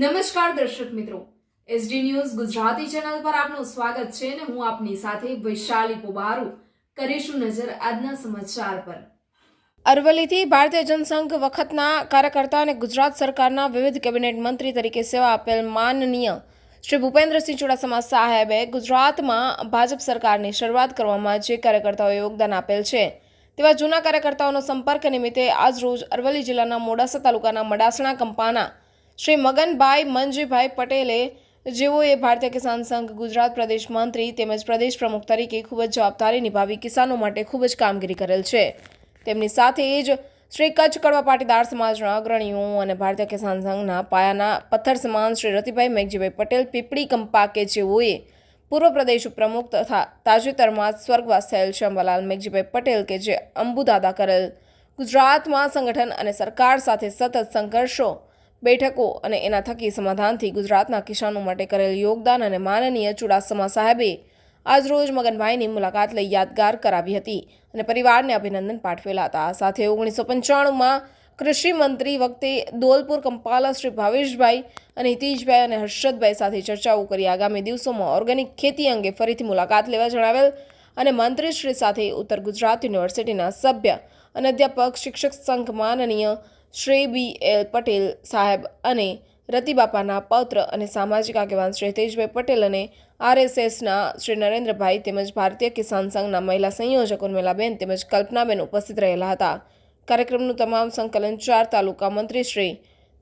નમસ્કાર દર્શક મિત્રો. એસડી ન્યૂઝ ગુજરાતી ચેનલ પર આપનું સ્વાગત છે અને હું આપની સાથે વૈશાલી પોબારુ કરીશું નજર આજના સમાચાર પર. અરવલ્લીથી ભારતીય જનસંઘ વખતના કાર્યકર્તા અને ગુજરાત સરકારના વિવિધ કેબિનેટ મંત્રી તરીકે સેવા આપેલ માનનીય શ્રી ભૂપેન્દ્રસિંહ ચુડાસમા સાહેબે ગુજરાતમાં ભાજપ સરકારની શરૂઆત કરવામાં જે કાર્યકર્તાઓએ યોગદાન આપેલ છે, તેવા જૂના કાર્યકર્તાઓનો સંપર્ક નિમિત્તે આજરોજ અરવલ્લી જિલ્લાના મોડાસા તાલુકાના મડાસણા કંપાના શ્રી મગનભાઈ મંજીભાઈ પટેલે જેઓએ ભારતીય કિસાન સંઘ ગુજરાત પ્રદેશ મંત્રી તેમજ પ્રદેશ પ્રમુખ તરીકે ખૂબ જ જવાબદારી નિભાવી કિસાનો માટે ખૂબ જ કામગીરી કરેલ છે. તેમની સાથે જ શ્રી કચ્છ કડવા પાટીદાર સમાજના અગ્રણીઓ અને ભારતીય કિસાન સંઘના પાયાના પથ્થર સમાન શ્રી રતિભાઈ મેઘજીભાઈ પટેલ, પીપળી કંપા કે જેઓએ પૂર્વ પ્રદેશ પ્રમુખ તથા તાજેતરમાં સ્વર્ગવાસ થયેલ છે અંબાલાલ મેઘજીભાઈ પટેલ કે જે અંબુદાદા કરેલ ગુજરાતમાં સંગઠન અને સરકાર સાથે સતત સંઘર્ષો બેઠકો અને એના થકી સમાધાનથી ગુજરાતના કિસાનો માટે કરેલ યોગદાન અને માનનીય ચુડાસમા સાહેબે આજરોજ મગનભાઈની મુલાકાત લઈ યાદગાર કરાવી હતી અને પરિવારને અભિનંદન પાઠવેલા હતા. સાથે ઓગણીસો પંચાણુંમાં કૃષિ મંત્રી વખતે દોલપુર કંપાલા શ્રી ભાવેશભાઈ અને હિતીશભાઈ અને હર્ષદભાઈ સાથે ચર્ચાઓ કરી. આગામી દિવસોમાં ઓર્ગેનિક ખેતી અંગે ફરીથી મુલાકાત લેવા જણાવેલ અને મંત્રીશ્રી સાથે ઉત્તર ગુજરાત યુનિવર્સિટીના સભ્ય અને અધ્યાપક શિક્ષક સંઘ માનનીય શ્રી બી એલ પટેલ સાહેબ અને રતિબાપાના પૌત્ર અને સામાજિક આગેવાન શ્રી હિતેશભાઈ પટેલ અને આરએસએસના શ્રી નરેન્દ્રભાઈ તેમજ ભારતીય કિસાન સંઘના મહિલા સંયોજકો ઉર્મિલાબેન તેમજ કલ્પનાબેન ઉપસ્થિત રહેલા હતા. કાર્યક્રમનું તમામ સંકલન ચાર તાલુકા મંત્રી શ્રી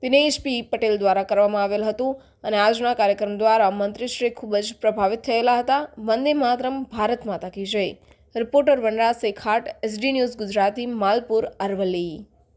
દિનેશ પી. પટેલ દ્વારા કરવામાં આવેલ હતું અને આજના કાર્યક્રમ દ્વારા મંત્રીશ્રી ખૂબ જ પ્રભાવિત થયેલા હતા. વંદે માતરમ, ભારત માતા કી જય. Reporter Vanraj Shekhat S D news Gujarati, Malpur, Aravalli.